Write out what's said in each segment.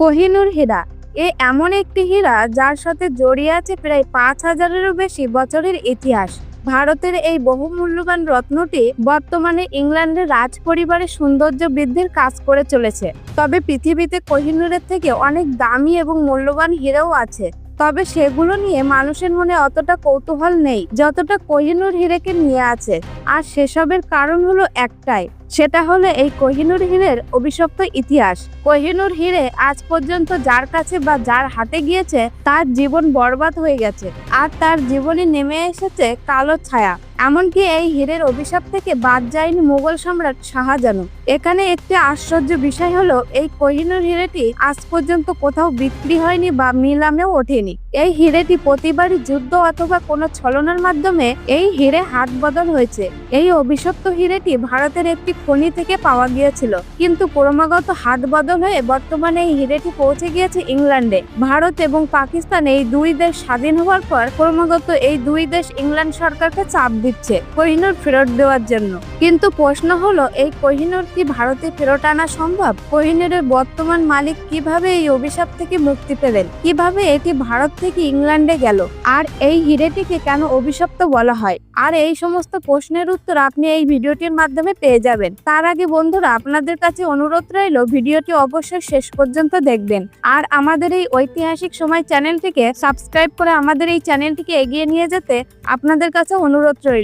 কোহিনুর হীরা। এ এমন একটি হীরা যার সাথে জড়িয়ে আছে প্রায় পাঁচ হাজারেরও বেশি বছরের ইতিহাস। ভারতের এই বহুমূল্যবান রত্নটি বর্তমানে ইংল্যান্ডের রাজ পরিবারের সৌন্দর্য বৃদ্ধির কাজ করে চলেছে। তবে পৃথিবীতে কোহিনুরের থেকে অনেক দামি এবং মূল্যবান হীরাও আছে। তবে সেগুলো নিয়ে মানুষের মনে অতটা কৌতূহল নেই, যতটা কোহিনুর হীরেকে নিয়ে আছে। আর সেসবের কারণ হলো একটাই সেটা হলো এই কোহিনুর হীরের অভিশপ্ত ইতিহাস। কোহিনুর হীরে আজ পর্যন্ত যার কাছে বা যার হাতে গিয়েছে, তার জীবন বরবাদ হয়ে গেছে। আর তার জীবনে নেমে এসেছে কালো ছায়া। এমনকি এই হীরের অভিশাপ থেকে বাদ যায়নি মুঘল সম্রাট শাহজাহানও এখানে একটি আশ্চর্য বিষয় হলো, এই কোহিনুর হিরেটি আজ পর্যন্ত কোথাও বিক্রি হয়নি বা নিলামেও ওঠেনি। এই হিরেটি প্রতিবারই যুদ্ধ অথবা কোনো ছলনার মাধ্যমে এই হিরে হাত বদল হয়েছে। এই অভিশপ্ত হিরেটি ভারতের একটি খনি থেকে পাওয়া গিয়েছিল, কিন্তু ক্রমাগত হাত বদল হয়ে বর্তমানে এই হিরেটি পৌঁছে গিয়েছে ইংল্যান্ডে। ভারত এবং পাকিস্তান এই দুই দেশ স্বাধীন হওয়ার পর ক্রমাগত এই দুই দেশ ইংল্যান্ড সরকারকে চাপ দিচ্ছে কোহিনুর ফেরত দেওয়ার জন্য। কিন্তু প্রশ্ন হলো, এই কোহিনুর কি ভারতে ফেরত আনা সম্ভব? কোহিনুরের বর্তমান মালিক কীভাবে এই অভিশাপ থেকে মুক্তি পেলেন? কীভাবে এটি ভারত থেকে ইংল্যান্ডে গেল? আর এই হিরেটিকে কেন অভিশপ্ত বলা হয়? আর এই সমস্ত প্রশ্নের উত্তর আপনি এই ভিডিওটির মাধ্যমে পেয়ে যাবেন। তার আগে বন্ধুরা, আপনাদের কাছে অনুরোধ রইল, ভিডিওটি অবশ্যই শেষ পর্যন্ত দেখবেন। আর আমাদের এই ঐতিহাসিক সময় চ্যানেলটিকে সাবস্ক্রাইব করে আমাদের এই চ্যানেলটিকে এগিয়ে নিয়ে যেতে আপনাদের কাছে অনুরোধ রইল।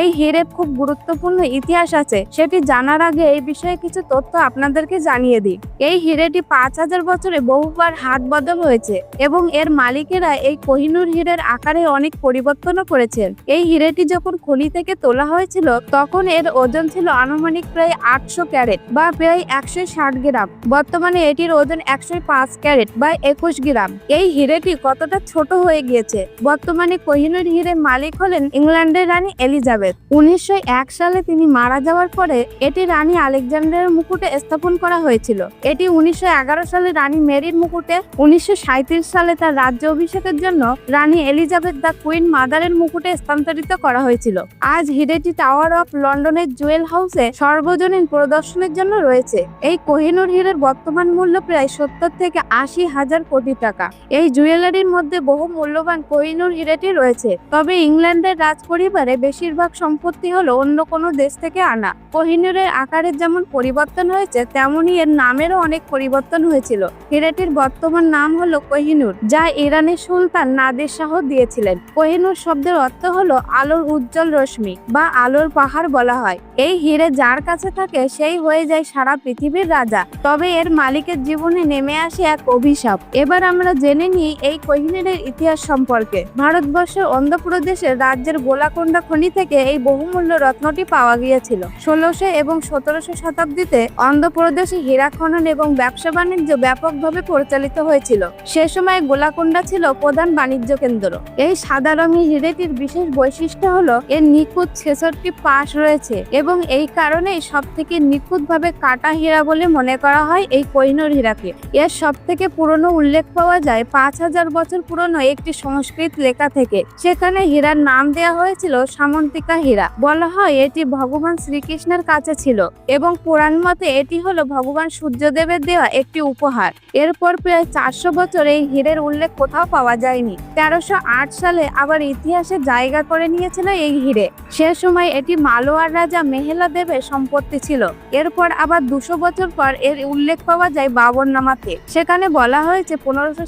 এই হিরের খুব গুরুত্বপূর্ণ ইতিহাস আছে। সেটি জানার আগে এই বিষয়ে কিছু তথ্য আপনাদেরকে জানিয়ে দিই। এই হিরেটি পাঁচ হাজার বছরে বহুবার হাত বদল হয়েছে এবং এর মালিকেরা এই কোহিনুর হীরের আকারে অনেক পরিবর্তনও করেছেন। এই হিরেটি যখন খনি থেকে তোলা হয়েছিল, তখন এর ওজন ছিল আনুমানিক প্রায় আটশো ক্যারেট বা প্রায় একশো ষাট গ্রাম। বর্তমানে এটির ওজন একশো পাঁচ ক্যারেট বা একুশ গ্রাম। এই হিরেটি কতটা ছোট হয়ে গিয়েছে? বর্তমানে কোহিনুর হীরের মালিক হলেন ইংল্যান্ডের রানী এলিজাবেথ। উনিশশো এক সালে তিনি মারা যাওয়ার পরে এটি রানী আলেকজান্ডারের মুকুটে স্থাপন করা হয়েছিল। এটি উনিশশো এগারো সালে রানী মেরির মুকুটে, উনিশশো সাঁইত্রিশ সালে তার রাজ্য অভিষেকের জন্য রানী এলিজাবেথ দ্য কুইন মাদারের মুকুটে স্থানান্তরিত করা হয়েছিল। আজ হিরেটি টাওয়ার অফ লন্ডনের জুয়েল হাউসে সর্বজনীন প্রদর্শনের জন্য রয়েছে। এই কোহিনুর হীরের বর্তমান মূল্য প্রায় সত্তর থেকে আশি হাজার কোটি টাকা। এই জুয়েলারির মধ্যে বহু মূল্যবান কোহিনুর হিরেটি রয়েছে। তবে ইংল্যান্ডের রাজ পরিবারে বেশিরভাগ সম্পত্তি হলো অন্য কোনো দেশ থেকে আনা। কোহিনুরের আকারের যেমন পরিবর্তন হয়েছে, তেমনই এর নামেরও অনেক পরিবর্তন হয়েছিল। হিরেটির বর্তমান নাম হলো কোহিনুর, যা ইরানের সুলতান নাদের শাহ দিয়েছিলেন। কোহিনুর শব্দের অর্থ হলো আলোর উজ্জ্বল রশ্মি, বা আলোর পাহাড় বলা হয়। এই হিরে যার কাছে থাকে, সেই হয়ে যায় সারা পৃথিবীর রাজা। তবে এর মালিকের জীবনে নেমে আসে এক অভিশাপ। এবার আমরা জেনে নিই এই কোহিনুরের ইতিহাস সম্পর্কে। ভারতবর্ষের অন্ধ্রপ্রদেশের রাজ্যের গোলাকোন্ডা খনি থেকে এই বহুমূল্য রত্নটি পাওয়া গিয়েছিল। ষোলোশো এবং সতেরোশো শতাব্দীতে অন্ধ্রপ্রদেশে হীরা খনন এবং ব্যবসা বাণিজ্য ব্যাপকভাবে পরিচালিত হয়েছিল। সে সময় গোলাকোন্ডা ছিল প্রধান বাণিজ্য কেন্দ্র। এই সাদা রঙের হিরেটির বিশেষ বৈশিষ্ট্য হলো, এর নিখুঁত ছেষট্টি পাশ রয়েছে এবং এই কারণেই সব থেকে নিখুঁতভাবে কাটা হীরা বলে মনে করা হয় এই কৈনুর হীরাকে। এর সব থেকে পুরনো উল্লেখ পাওয়া যায় পাঁচ হাজার বছর পুরনো একটি সংস্কৃত লেখা থেকে। সেখানে হীরার নাম দেওয়া হয়েছিল সামন্তিকা হীরা। বলা হয় এটি ভগবান শ্রীকৃষ্ণের কাছে ছিল এবং পুরাণ মতে এটি হলো ভগবান সূর্যদেবের দেওয়া একটি উপহার। এরপর প্রায় চারশো বছর এই হীরের উল্লেখ কোথাও পাওয়া যায়নি। তেরোশো সালে আবার ইতিহাসে জায়গা করে নিয়েছিল এই হীরে। সে সময় এটি মালোয়ার রাজা মেহেলা দেবের সম্পত্তি ছিল। এরপর আবার দুশো বছর পর এর উল্লেখ পাওয়া যায় বাবরনামাতে। সেখানে বলা হয়েছে পনেরোশো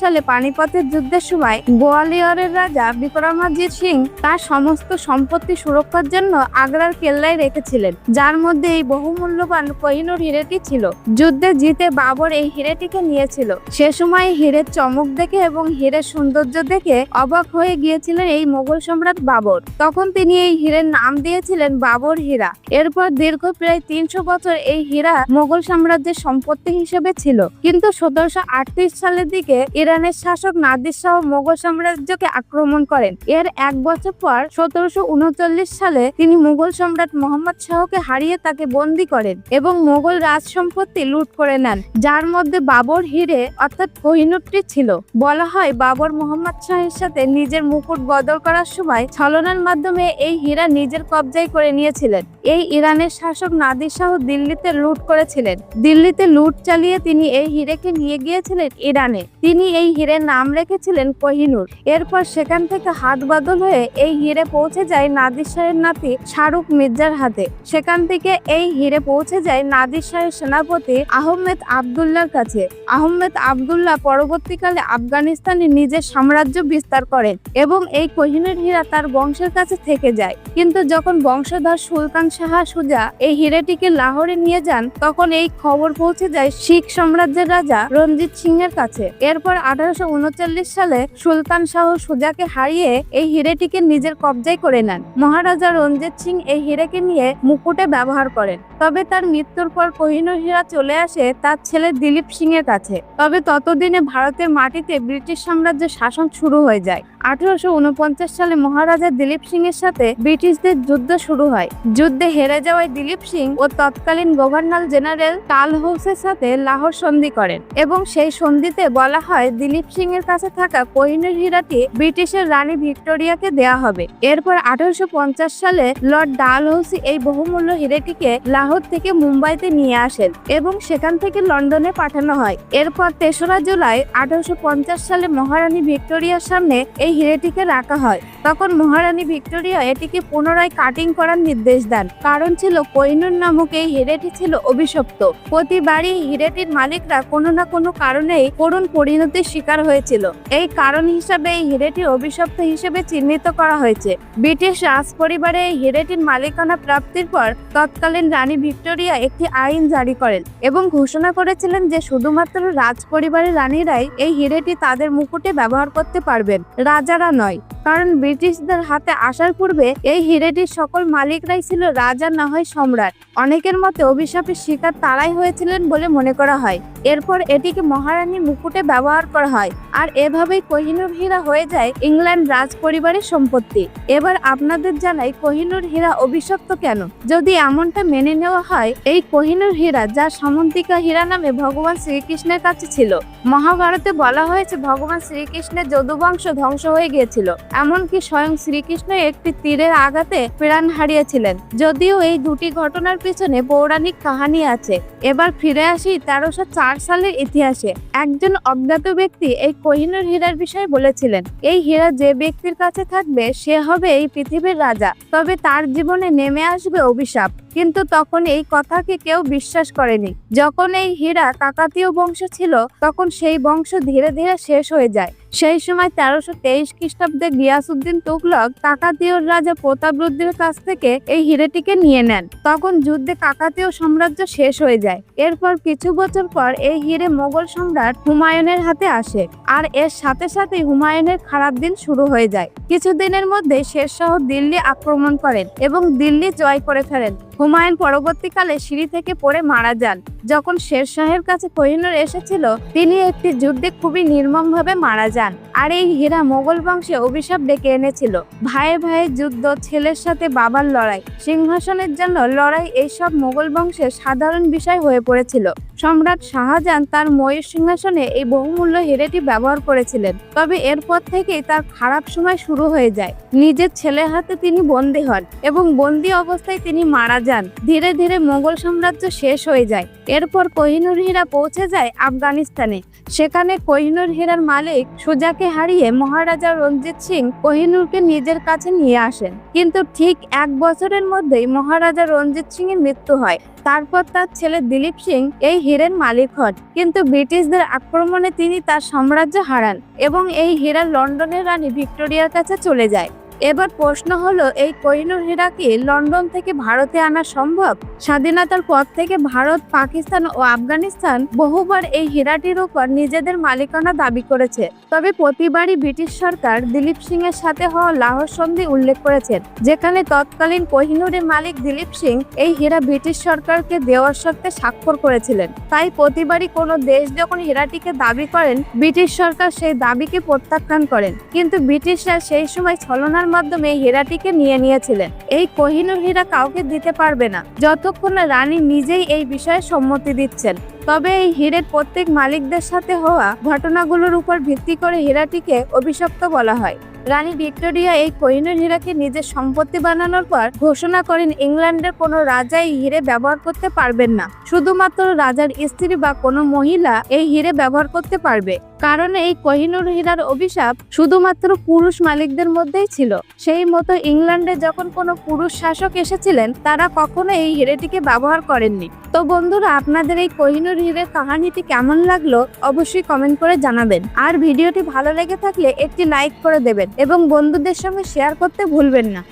সালে পানিপথের যুদ্ধের সময় গোয়ালিয়রের রাজা বিক্রমাজিৎ সিং তার সমস্ত সম্পত্তি সুরক্ষার জন্য আগ্রার কেল্লায় রেখেছিলেন, যার মধ্যে এই বহুমূল্যবান কোহিনুর হিরেটি ছিল। যুদ্ধে জিতে বাবর এই হিরেটিকে নিয়েছিল। সে সময় হিরের চমক দেখে এবং হিরের সৌন্দর্য দেখে অবাক হয়ে গিয়েছিলেন এই মোগল সম্রাট বাবর। তখন তিনি এই হীরের নাম দিয়েছিলেন বাবর হীরা। এরপর দীর্ঘ প্রায় তিনশো বছর এই হীরা মোগল সাম্রাজ্যের সম্পত্তি হিসেবে ছিল। কিন্তু সতেরোশো আটত্রিশ সালের দিকে ইরানের শাসক নাদির শাহ মোগল সাম্রাজ্যকে আক্রমণ করেন। এর এক বছর পর সতেরো উনচল্লিশ সালে তিনি মুঘল সম্রাট মোহাম্মদ শাহকে হারিয়ে তাকে বন্দী করেন এবং মোগল রাজ সম্পত্তি লুট করে নেন, যার মধ্যে বাবর হিরে অর্থাৎ কোহিনুরটি ছিল। বলা হয় বাবর মোহাম্মদ শাহের সাথে নিজের মুকুট বদল করার সময় ছলনার মাধ্যমে এই হীরা নিজের কবজায় করে নিয়েছিলেন। এই ইরানের শাসক নাদির শাহ দিল্লিতে লুট করেছিলেন। দিল্লিতে লুট চালিয়ে তিনি এই হিরেকে নিয়ে গিয়েছিলেন ইরানে। তিনি এই হিরের নাম রেখেছিলেন কোহিনুর। এরপর সেখান থেকে হাত বদল হয়ে এই হিরে পৌঁছে যায় নাদির শাহের নাতি শাহরুখ মির্জার হাতে। সেখান থেকে এই হিরে পৌঁছে যায় নাদির শাহের সেনাপতি আহমেদ আবদুল্লার কাছে। আহমেদ আবদুল্লাহ পরবর্তীকালে আফগানিস্তানে নিজের সাম্রাজ্য বিস্তার করেন এবং এই কোহিনুর হীরা তার বংশের কাছে থেকে যায়। কিন্তু যখন বংশধর সুলতান শাহ সুজা এই হিরেটিকে লাহোরে নিয়ে যান, তখন এই খবর পৌঁছে যায় শিখ সাম্রাজ্যের রাজা রঞ্জিত সিং এর কাছে। এরপর আঠারোশো উনচল্লিশ সালে সুলতান শাহ সুজাকে হারিয়ে এই হিরেটিকে নিজের কবজায় করে নেন। মহারাজা রঞ্জিত সিং এই হিরেকে নিয়ে মুকুটে ব্যবহার করেন। তবে তার মৃত্যুর পর কোহিনুর হীরা চলে আসে তার ছেলে দিলীপ সিং এর কাছে। তবে ততদিনে ভারতের মাটিতে ব্রিটিশ সাম্রাজ্যের শাসন শুরু হয়ে যায়। আঠারোশো উনপঞ্চাশ সালে মহারাজা দিলীপ সিং এর সাথে ব্রিটিশদের যুদ্ধ শুরু হয়। যুদ্ধে হেরে যাওয়ায় দিলীপ সিং ও তৎকালীন গভর্নর জেনারেল টাল হাউসের সাথে লাহোর সন্ধি করেন এবং সেই সন্ধিতে বলা হয়, দিলীপ সিং এর কাছে থাকা কোহিনুর হীরাটি ব্রিটিশের রানী ভিক্টোরিয়াকে দেয়া হবে। এরপর আঠারোশো পঞ্চাশ সালে লর্ড ডালহৌসি এই বহুমূল্য হিরেটিকে লাহোর থেকে মুম্বাইতে নিয়ে আসেন এবং সেখান থেকে লন্ডনে পাঠানো হয়। এরপর তেসরা জুলাই আঠারোশো পঞ্চাশ সালে মহারানী ভিক্টোরিয়ার সামনে এই হিরেটিকে রাখা হয়। তখন মহারানী ভিক্টোরিয়া এটিকে পুনরায় কাটিং করার নির্দেশ দেন। কারণ ছিল কোহিনুর নামক এই হিরেটি ছিল অভিশপ্ত। প্রতিবারই হিরেটির মালিকরা কোনো না কোনো কারণেই করুণ পরিণতির শিকার হয়েছিল। এই কারণ হিসাবে এই হিরেটি অভিশপ্ত হিসেবে চিহ্নিত করা হয়েছে। ব্রিটিশ রাজ পরিবারে হিরেটির মালিকানা প্রাপ্তির পর তৎকালীন রানী ভিক্টোরিয়া একটি আইন জারি করেন এবং ঘোষণা করেছিলেন যে শুধুমাত্র রাজ পরিবারের রানীরাই এই হেরেটি তাদের মুকুটে ব্যবহার করতে পারবেন। রাজারা নয়। কারণ ব্রিটিশদের হাতে আসার পূর্বে এই হিরেটির সকল মালিকরাই ছিল রাজা না হয় সম্রাট। অনেকের মতে অভিশাপের শিকার তারাই হয়েছিলেন বলে মনে করা হয়। এরপর এটিকে মহারানী মুকুটে ব্যবহার করা হয়। আর এভাবেই কোহিনুর হীরা হয়ে যায় ইংল্যান্ড রাজ পরিবারের সম্পত্তি। এবার আপনাদের জানাই কোহিনুর হীরা অভিশপ্ত কেন? যদি এমনটা মেনে নেওয়া হয়, এই কোহিনুর হীরা যা সামন্তিকা হীরা নামে ভগবান শ্রীকৃষ্ণের কাছে ছিল। মহাভারতে বলা হয়েছে ভগবান শ্রীকৃষ্ণের যদুবংশ ধ্বংস হয়ে গিয়েছিল। এমনকি স্বয়ং শ্রীকৃষ্ণ একটি তীরের আঘাতে প্রাণ হারিয়েছিলেন। যদিও এই দুটি ঘটনার পিছনে পৌরাণিক কাহিনী আছে। এবার ফিরে আসি তেরোশো চার সালের ইতিহাসে। একজন অজ্ঞাত ব্যক্তি এই কোহিনুর হীরার বিষয়ে বলেছিলেন, এই হীরা যে ব্যক্তির কাছে থাকবে, সে হবে এই পৃথিবীর রাজা। তবে তার জীবনে নেমে আসবে অভিশাপ। কিন্তু তখন এই কথাকে কেউ বিশ্বাস করেনি। যখন এই হীরা কাকাতীয় বংশ ছিল, তখন সেই বংশ ধীরে ধীরে শেষ হয়ে যায়। সেই সময় তেরোশো তেইশ খ্রিস্টাব্দে গিয়াসুদ্দিন তুগলক কাকাতীয় রাজা প্রতাপরুদ্রের কাছ থেকে এই হিরেটিকে নিয়ে নেন। তখন যুদ্ধে কাকাতীয় সাম্রাজ্য শেষ হয়ে যায়। এরপর কিছু বছর পর এই হিরে মোগল সম্রাট হুমায়ুনের হাতে আসে আর এর সাথে সাথে হুমায়ুনের খারাপ দিন শুরু হয়ে যায়। কিছুদিনের মধ্যে শেরশাহ দিল্লি আক্রমণ করেন এবং দিল্লি জয় করে ফেলেন হুমায়ুন পরবর্তীকালে সিঁড়ি থেকে পড়ে মারা যান। যখন শের শাহের কাছে কোহিনুর এসেছিল, তিনি একটি যুদ্ধে খুবই নির্মমভাবে মারা যান আর এই হীরা মোগল বংশে অভিশাপ ডেকে এনেছিল। ভাইয়ে ভাইয়ের যুদ্ধ, ছেলের সাথে বাবার লড়াই, সিংহাসনের জন্য লড়াই এইসব মোগল বংশের সাধারণ বিষয় হয়ে পড়েছিল। সম্রাট শাহজাহান তার ময়ূর সিংহাসনে এই বহুমূল্য হিরেটি ব্যবহার করেছিলেন। তবে এরপর থেকেই তার খারাপ সময় শুরু হয়ে যায়। নিজের ছেলের হাতে তিনি বন্দী হন এবং বন্দী অবস্থায় তিনি মারা যান। ধীরে ধীরে মোগল সাম্রাজ্য শেষ হয়ে যায়। এরপর কোহিনুর হীরা পৌঁছে যায় আফগানিস্তানে। সেখানে কোহিনুর হীরার মালিক সুজাকে হারিয়ে মহারাজা রঞ্জিত সিং কোহিনুরকে নিজের কাছে নিয়ে আসেন। কিন্তু ঠিক এক বছরের মধ্যেই মহারাজা রঞ্জিত সিং এর মৃত্যু হয়। তারপর তার ছেলে দিলীপ সিং এই হীরের মালিক হন। কিন্তু ব্রিটিশদের আক্রমণে তিনি তার সাম্রাজ্য হারান এবং এই হীরা লন্ডনের রানী ভিক্টোরিয়ার কাছে চলে যায়। এবার প্রশ্ন হলো, এই কোহিনুর হীরা কি লন্ডন থেকে ভারতে আনা সম্ভব? স্বাধীনতার পর থেকে ভারত, পাকিস্তান ও আফগানিস্তান বহুবার এই হীরাটির উপর নিজেদের মালিকানা দাবি করেছে। তবে প্রতিবারই ব্রিটিশ সরকার দিলীপ সিং এর সাথে হওয়া লাহোর সন্ধি উল্লেখ করেছেন, যেখানে তৎকালীন কোহিনুরের মালিক দিলীপ সিং এই হীরা ব্রিটিশ সরকারকে দেওয়ার শর্তে স্বাক্ষর করেছিলেন। তাই প্রতিবারই কোনো দেশ যখন হীরাটিকে দাবি করেন, ব্রিটিশ সরকার সেই দাবিকে প্রত্যাখ্যান করেন। কিন্তু ব্রিটিশরা সেই সময় ছলনার মাধ্যমে হীরাটিকে নিয়ে নিয়েছিলেন। এই কোহিনুর হীরা কাউকে দিতে পারবে না। যতক্ষণ না রানী নিজেই এই বিষয়ে সম্মতি দিচ্ছেন, তবে এই হীরের প্রত্যেক মালিকদের সাথে হওয়া ঘটনাগুলোর উপর ভিত্তি করে হীরাটিকে অভিশপ্ত বলা হয়। রানী ভিক্টোরিয়া এই কোহিনুর হীরাকে নিজের সম্পত্তি বানানোর পর ঘোষণা করেন, ইংল্যান্ডের কোনো রাজাই হীরে ব্যবহার করতে পারবেন না। শুধুমাত্র রাজার স্ত্রী বা কোনো মহিলা এই হিরে ব্যবহার করতে পারবে। কারণ এই কোহিনুর হীরার অভিশাপ শুধুমাত্র পুরুষ মালিকদের মধ্যেই ছিল। সেই মতো ইংল্যান্ডে যখন কোনো পুরুষ শাসক এসেছিলেন, তারা কখনো এই হিরেটিকে ব্যবহার করেননি। তো বন্ধুরা, আপনাদের এই কোহিনুর হীরের কাহানিটি কেমন লাগল অবশ্যই কমেন্ট করে জানাবেন। আর ভিডিওটি ভালো লেগে থাকলে একটি লাইক করে দেবেন এবং বন্ধুদের সঙ্গে শেয়ার করতে ভুলবেন না।